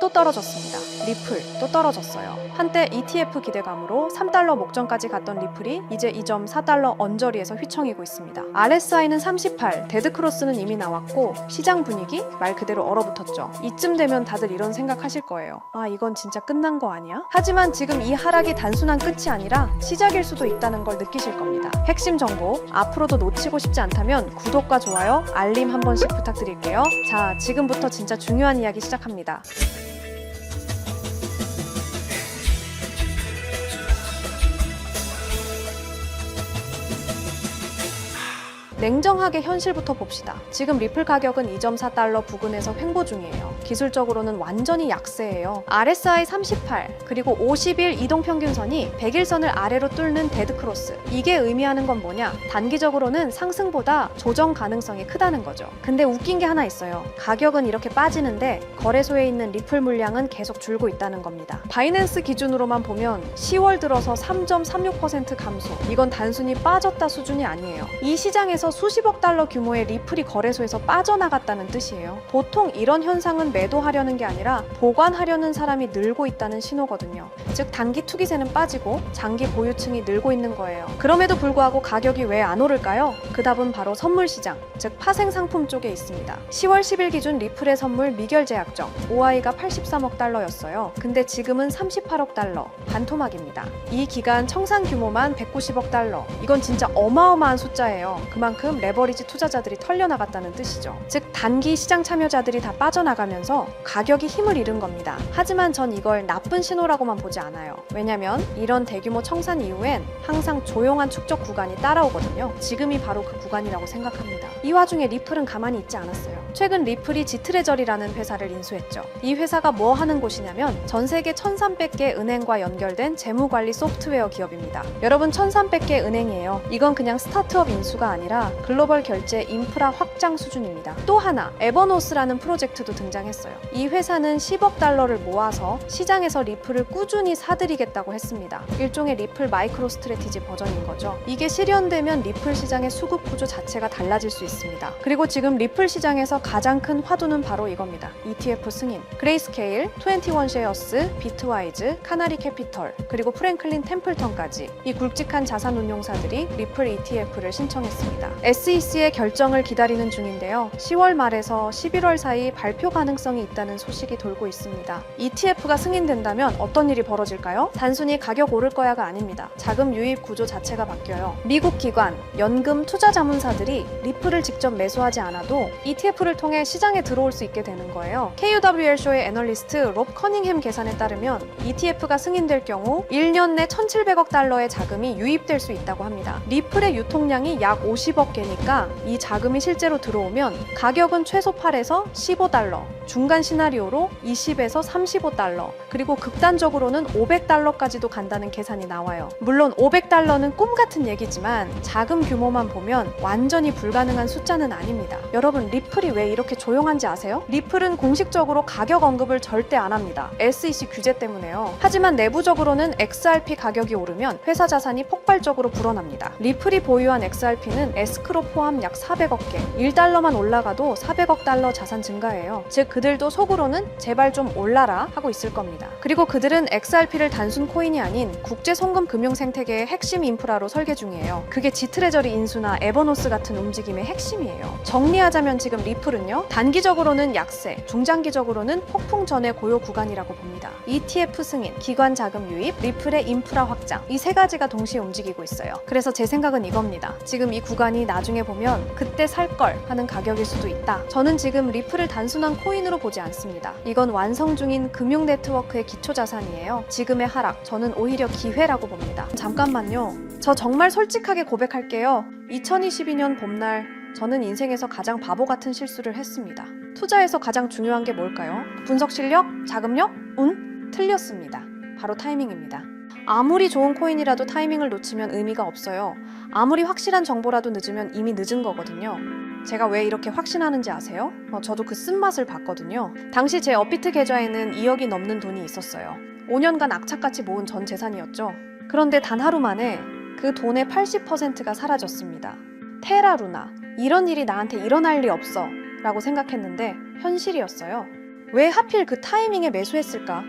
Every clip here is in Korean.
또 떨어졌습니다. 리플 또 떨어졌어요. 한때 ETF 기대감으로 3달러 목전까지 갔던 리플이 이제 이점 4달러 언저리에서 휘청이고 있습니다. RSI는 38, 데드크로스는 이미 나왔고 시장 분위기 말 그대로 얼어붙었죠. 이쯤 되면 다들 이런 생각하실 거예요. 아 이건 진짜 끝난 거 아니야? 하지만 지금 이 하락이 단순한 끝이 아니라 시작일 수도 있다는 걸 느끼실 겁니다. 핵심 정보 앞으로도 놓치고 싶지 않다면 구독과 좋아요, 알림 한 번씩 부탁드릴게요. 자 지금부터 진짜 중요한 이야기 시작합니다. 냉정하게 현실부터 봅시다. 지금 리플 가격은 2.4달러 부근에서 횡보 중이에요. 기술적으로는 완전히 약세예요. RSI 38 그리고 50일 이동 평균선이 100일선을 아래로 뚫는 데드 크로스. 이게 의미하는 건 뭐냐? 단기적으로는 상승보다 조정 가능성이 크다는 거죠. 근데 웃긴 게 하나 있어요. 가격은 이렇게 빠지는데 거래소에 있는 리플 물량은 계속 줄고 있다는 겁니다. 바이낸스 기준으로만 보면 10월 들어서 3.36% 감소. 이건 단순히 빠졌다 수준이 아니에요. 이 시장에서 수십억 달러 규모의 리플이 거래소에서 빠져나갔다는 뜻이에요. 보통 이런 현상은 매도하려는 게 아니라 보관하려는 사람이 늘고 있다는 신호거든요. 즉 단기 투기세는 빠지고 장기 보유층이 늘고 있는 거예요. 그럼에도 불구하고 가격이 왜 안 오를까요? 그 답은 바로 선물 시장, 즉 파생 상품 쪽에 있습니다. 10월 10일 기준 리플의 선물 미결제 약정 OI가 83억 달러였어요. 근데 지금은 38억 달러, 반토막입니다. 이 기간 청산 규모만 190억 달러. 이건 진짜 어마어마한 숫자예요. 그만큼 레버리지 투자자들이 털려나갔다는 뜻이죠. 즉 단기 시장 참여자들이 다 빠져나가면서 가격이 힘을 잃은 겁니다. 하지만 전 이걸 나쁜 신호라고만 보지 않아요. 왜냐면 이런 대규모 청산 이후엔 항상 조용한 축적 구간이 따라오거든요. 지금이 바로 그 구간이라고 생각합니다. 이 와중에 리플은 가만히 있지 않았어요. 최근 리플이 지트레저리라는 회사를 인수했죠. 이 회사가 뭐 하는 곳이냐면 전 세계 1300개 은행과 연결된 재무관리 소프트웨어 기업입니다. 여러분 1300개 은행이에요. 이건 그냥 스타트업 인수가 아니라 글로벌 결제 인프라 확장 수준입니다. 또 하나 에버노스라는 프로젝트도 등장했어요. 이 회사는 10억 달러를 모아서 시장에서 리플을 꾸준히 사들이겠다고 했습니다. 일종의 리플 마이크로 스트레티지 버전인 거죠. 이게 실현되면 리플 시장의 수급 구조 자체가 달라질 수 있습니다. 그리고 지금 리플 시장에서 가장 큰 화두는 바로 이겁니다. ETF 승인. 그레이스케일, 21 쉐어스, 비트와이즈, 카나리 캐피털, 그리고 프랭클린 템플턴까지 이 굵직한 자산 운용사들이 리플 ETF를 신청했습니다. SEC의 결정을 기다리는 중인데요. 10월 말에서 11월 사이 발표 가능성이 있다는 소식이 돌고 있습니다. ETF가 승인된다면 어떤 일이 벌어질까요? 단순히 가격 오를 거야가 아닙니다. 자금 유입 구조 자체가 바뀌어요. 미국 기관, 연금, 투자 자문사들이 리플을 직접 매수하지 않아도 ETF를 통해 시장에 들어올 수 있게 되는 거예요. KUWL 쇼의 애널리스트 롭 커닝햄 계산에 따르면 ETF가 승인될 경우 1년 내 1,700억 달러의 자금이 유입될 수 있다고 합니다. 리플의 유통량이 약 50억 개니까 이 자금이 실제로 들어오면 가격은 최소 8에서 15달러, 중간 시나리오로 20에서 35달러, 그리고 극단적으로는 500달러까지도 간다는 계산이 나와요. 물론 500달러는 꿈 같은 얘기지만 자금 규모만 보면 완전히 불가능한 숫자는 아닙니다. 여러분, 리플이 왜 이렇게 조용한지 아세요? 리플은 공식적으로 가격 언급을 절대 안 합니다. SEC 규제 때문에요. 하지만 내부적으로는 XRP 가격이 오르면 회사 자산이 폭발적으로 불어납니다. 리플이 보유한 XRP는 에스크로 포함 약 400억 개, 1달러만 올라가도 400억 달러 자산 증가예요. 즉 그들도 속으로는 제발 좀 올라라 하고 있을 겁니다. 그리고 그들은 XRP를 단순 코인이 아닌 국제 송금 금융 생태계의 핵심 인프라로 설계 중이에요. 그게 지트레저리 인수나 에버노스 같은 움직임의 핵심이에요. 정리하자면 지금 리플 은요. 단기적으로는 약세, 중장기적으로는 폭풍 전의 고요 구간이라고 봅니다. ETF 승인, 기관 자금 유입, 리플의 인프라 확장 이 세 가지가 동시에 움직이고 있어요. 그래서 제 생각은 이겁니다. 지금 이 구간이 나중에 보면 그때 살 걸 하는 가격일 수도 있다. 저는 지금 리플을 단순한 코인으로 보지 않습니다. 이건 완성 중인 금융 네트워크의 기초 자산이에요. 지금의 하락, 저는 오히려 기회라고 봅니다. 잠깐만요. 저 정말 솔직하게 고백할게요. 2022년 봄날 저는 인생에서 가장 바보 같은 실수를 했습니다. 투자에서 가장 중요한 게 뭘까요? 분석 실력? 자금력? 운? 틀렸습니다. 바로 타이밍입니다. 아무리 좋은 코인이라도 타이밍을 놓치면 의미가 없어요. 아무리 확실한 정보라도 늦으면 이미 늦은 거거든요. 제가 왜 이렇게 확신하는지 아세요? 어, 저도 그 쓴맛을 봤거든요. 당시 제 업비트 계좌에는 2억이 넘는 돈이 있었어요. 5년간 악착같이 모은 전 재산이었죠. 그런데 단 하루 만에 그 돈의 80%가 사라졌습니다. 테라루나, 이런 일이 나한테 일어날 리 없어. 라고 생각했는데 현실이었어요. 왜 하필 그 타이밍에 매수했을까?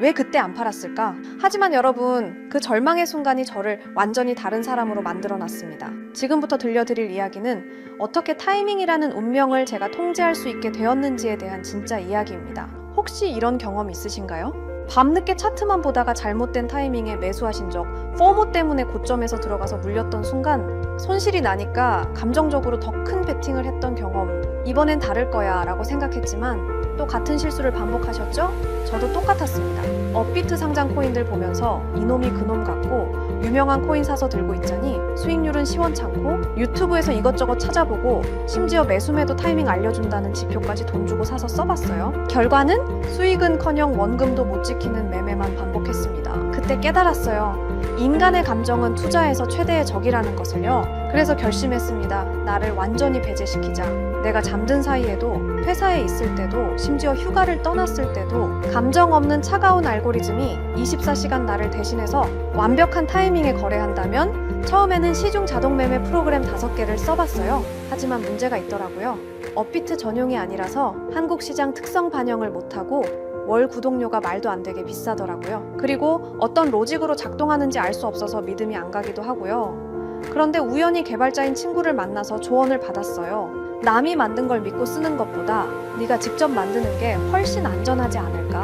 왜 그때 안 팔았을까? 하지만 여러분, 그 절망의 순간이 저를 완전히 다른 사람으로 만들어 놨습니다. 지금부터 들려드릴 이야기는 어떻게 타이밍이라는 운명을 제가 통제할 수 있게 되었는지에 대한 진짜 이야기입니다. 혹시 이런 경험 있으신가요? 밤늦게 차트만 보다가 잘못된 타이밍에 매수하신 적, 포모 때문에 고점에서 들어가서 물렸던 순간 손실이 나니까 감정적으로 더 큰 베팅을 했던 경험, 이번엔 다를 거야 라고 생각했지만 또 같은 실수를 반복하셨죠? 저도 똑같았습니다. 업비트 상장 코인들 보면서 이놈이 그놈 같고 유명한 코인 사서 들고 있자니 수익률은 시원찮고 유튜브에서 이것저것 찾아보고 심지어 매수매도 타이밍 알려준다는 지표까지 돈 주고 사서 써봤어요. 결과는 수익은커녕 원금도 못 지키는 매매만 반복했습니다. 그때 깨달았어요. 인간의 감정은 투자에서 최대의 적이라는 것을요. 그래서 결심했습니다. 나를 완전히 배제시키자. 내가 잠든 사이에도 회사에 있을 때도 심지어 휴가를 떠났을 때도 감정 없는 차가운 알고리즘이 24시간 나를 대신해서 완벽한 타이밍에 거래한다면 처음에는 시중 자동 매매 프로그램 5개를 써봤어요. 하지만 문제가 있더라고요. 업비트 전용이 아니라서 한국 시장 특성 반영을 못하고 월 구독료가 말도 안 되게 비싸더라고요. 그리고 어떤 로직으로 작동하는지 알 수 없어서 믿음이 안 가기도 하고요. 그런데 우연히 개발자인 친구를 만나서 조언을 받았어요. 남이 만든 걸 믿고 쓰는 것보다 네가 직접 만드는 게 훨씬 안전하지 않을까?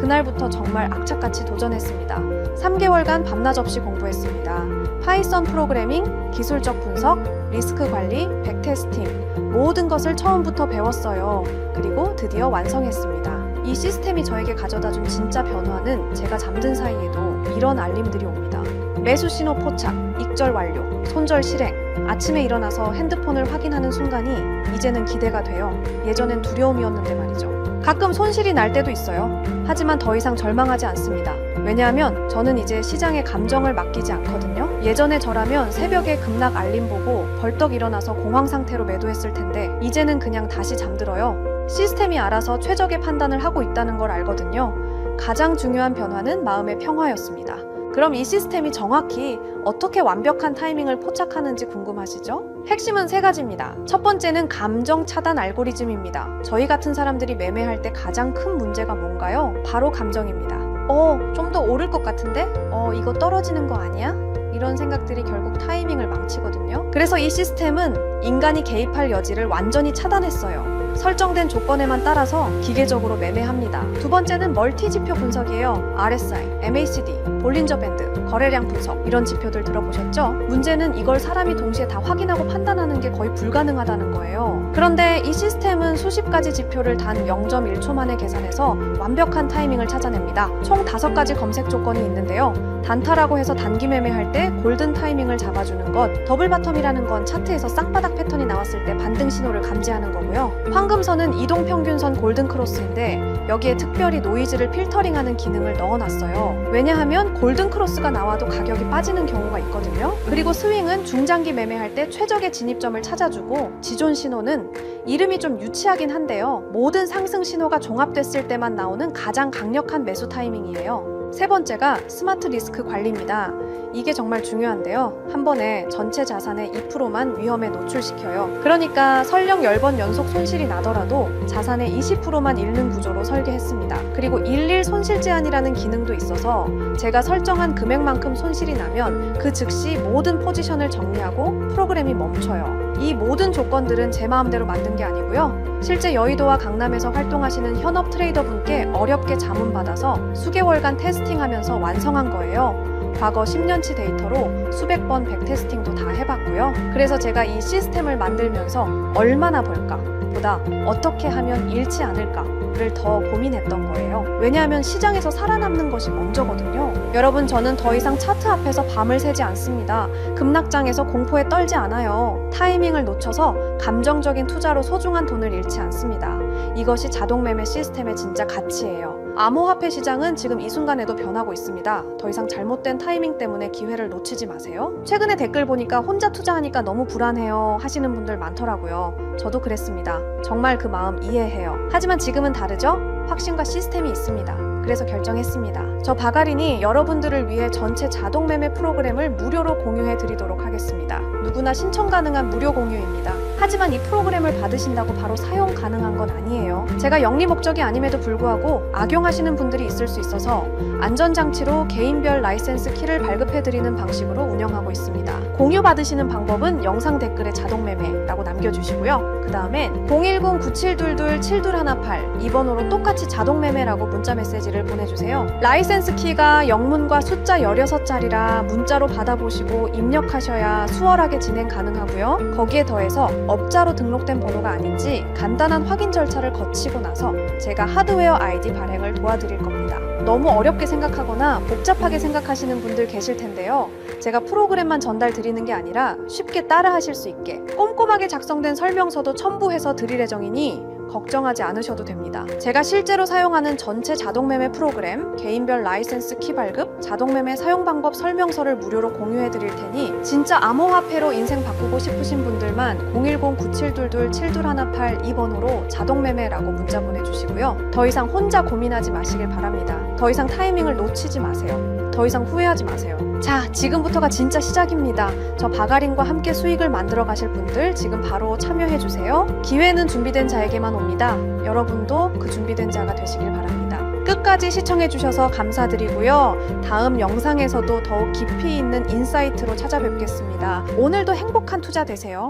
그날부터 정말 악착같이 도전했습니다. 3개월간 밤낮 없이 공부했습니다. 파이썬 프로그래밍, 기술적 분석, 리스크 관리, 백테스팅 모든 것을 처음부터 배웠어요. 그리고 드디어 완성했습니다. 이 시스템이 저에게 가져다 준 진짜 변화는 제가 잠든 사이에도 이런 알림들이 옵니다. 매수 신호 포착, 익절 완료, 손절 실행. 아침에 일어나서 핸드폰을 확인하는 순간이 이제는 기대가 돼요. 예전엔 두려움이었는데 말이죠. 가끔 손실이 날 때도 있어요. 하지만 더 이상 절망하지 않습니다. 왜냐하면 저는 이제 시장의 감정을 맡기지 않거든요. 예전에 저라면 새벽에 급락 알림 보고 벌떡 일어나서 공황 상태로 매도했을 텐데 이제는 그냥 다시 잠들어요. 시스템이 알아서 최적의 판단을 하고 있다는 걸 알거든요. 가장 중요한 변화는 마음의 평화였습니다. 그럼 이 시스템이 정확히 어떻게 완벽한 타이밍을 포착하는지 궁금하시죠? 핵심은 세 가지입니다. 첫 번째는 감정 차단 알고리즘입니다. 저희 같은 사람들이 매매할 때 가장 큰 문제가 뭔가요? 바로 감정입니다. 어, 좀 더 오를 것 같은데? 어, 이거 떨어지는 거 아니야? 이런 생각들이 결국 타이밍을 망치거든요. 그래서 이 시스템은 인간이 개입할 여지를 완전히 차단했어요. 설정된 조건에만 따라서 기계적으로 매매합니다. 두 번째는 멀티 지표 분석이에요. RSI, MACD, 볼린저 밴드, 거래량 분석 이런 지표들 들어보셨죠? 문제는 이걸 사람이 동시에 다 확인하고 판단하는 게 거의 불가능하다는 거예요. 그런데 이 시스템은 수십 가지 지표를 단 0.1초 만에 계산해서 완벽한 타이밍을 찾아냅니다. 총 다섯 가지 검색 조건이 있는데요. 단타라고 해서 단기 매매할 때 골든 타이밍을 잡아주는 것, 더블 바텀이라는 건 차트에서 쌍바닥 패턴이 나왔을 때 반등 신호를 감지하는 거고요. 황 금선은 이동 평균선 골든 크로스인데 여기에 특별히 노이즈를 필터링하는 기능을 넣어놨어요. 왜냐하면 골든 크로스가 나와도 가격이 빠지는 경우가 있거든요. 그리고 스윙은 중장기 매매할 때 최적의 진입점을 찾아주고 지존 신호는 이름이 좀 유치하긴 한데요. 모든 상승 신호가 종합됐을 때만 나오는 가장 강력한 매수 타이밍이에요. 세 번째가 스마트 리스크 관리입니다. 이게 정말 중요한데요. 한 번에 전체 자산의 2%만 위험에 노출시켜요. 그러니까 설령 10번 연속 손실이 나더라도 자산의 20%만 잃는 구조로 설계했습니다. 그리고 일일 손실 제한이라는 기능도 있어서 제가 설정한 금액만큼 손실이 나면 그 즉시 모든 포지션을 정리하고 프로그램이 멈춰요. 이 모든 조건들은 제 마음대로 만든 게 아니고요. 실제 여의도와 강남에서 활동하시는 현업 트레이더 분께 어렵게 자문받아서 수개월간 테스팅하면서 완성한 거예요. 과거 10년치 데이터로 수백 번 백테스팅도 다 해봤고요. 그래서 제가 이 시스템을 만들면서 얼마나 벌까 보다 어떻게 하면 잃지 않을까 를 더 고민했던 거예요. 왜냐하면 시장에서 살아남는 것이 먼저거든요. 여러분 저는 더 이상 차트 앞에서 밤을 새지 않습니다. 급락장에서 공포에 떨지 않아요. 타이밍을 놓쳐서 감정적인 투자로 소중한 돈을 잃지 않습니다. 이것이 자동 매매 시스템의 진짜 가치예요. 암호화폐 시장은 지금 이 순간에도 변하고 있습니다. 더 이상 잘못된 타이밍 때문에 기회를 놓치지 마세요. 최근에 댓글 보니까 혼자 투자하니까 너무 불안해요 하시는 분들 많더라고요. 저도 그랬습니다. 정말 그 마음 이해해요. 하지만 지금은 다르죠? 확신과 시스템이 있습니다. 그래서 결정했습니다. 저 바가린이 여러분들을 위해 전체 자동 매매 프로그램을 무료로 공유해 드리도록 하겠습니다. 누구나 신청 가능한 무료 공유입니다. 하지만 이 프로그램을 받으신다고 바로 사용 가능한 건 아니에요. 제가 영리 목적이 아님에도 불구하고 악용하시는 분들이 있을 수 있어서 안전장치로 개인별 라이센스 키를 발급해드리는 방식으로 운영하고 있습니다. 공유 받으시는 방법은 영상 댓글에 자동 매매라고 남겨주시고요. 그 다음엔 010-9722-7218 이번호로 똑같이 자동 매매라고 문자 메시지를 보내주세요. 라이센스 키가 영문과 숫자 16자리라 문자로 받아보시고 입력하셔야 수월하게 진행 가능하고요. 거기에 더해서 업자로 등록된 번호가 아닌지 간단한 확인 절차를 거치고 나서 제가 하드웨어 아이디 발행을 도와드릴 겁니다. 너무 어렵게 생각하거나 복잡하게 생각하시는 분들 계실 텐데요. 제가 프로그램만 전달 드리는 게 아니라 쉽게 따라 하실 수 있게 꼼꼼하게 작성된 설명서도 첨부해서 드릴 예정이니 걱정하지 않으셔도 됩니다. 제가 실제로 사용하는 전체 자동매매 프로그램, 개인별 라이센스 키 발급, 자동매매 사용 방법 설명서를 무료로 공유해 드릴 테니 진짜 암호화폐로 인생 바꾸고 싶으신 분들만 010-9722-7218 이번호로 자동매매라고 문자 보내주시고요. 더 이상 혼자 고민하지 마시길 바랍니다. 더 이상 타이밍을 놓치지 마세요. 더 이상 후회하지 마세요. 자, 지금부터가 진짜 시작입니다. 저 바가린과 함께 수익을 만들어 가실 분들 지금 바로 참여해 주세요. 기회는 준비된 자에게만 옵니다. 여러분도 그 준비된 자가 되시길 바랍니다. 끝까지 시청해 주셔서 감사드리고요. 다음 영상에서도 더욱 깊이 있는 인사이트로 찾아뵙겠습니다. 오늘도 행복한 투자 되세요.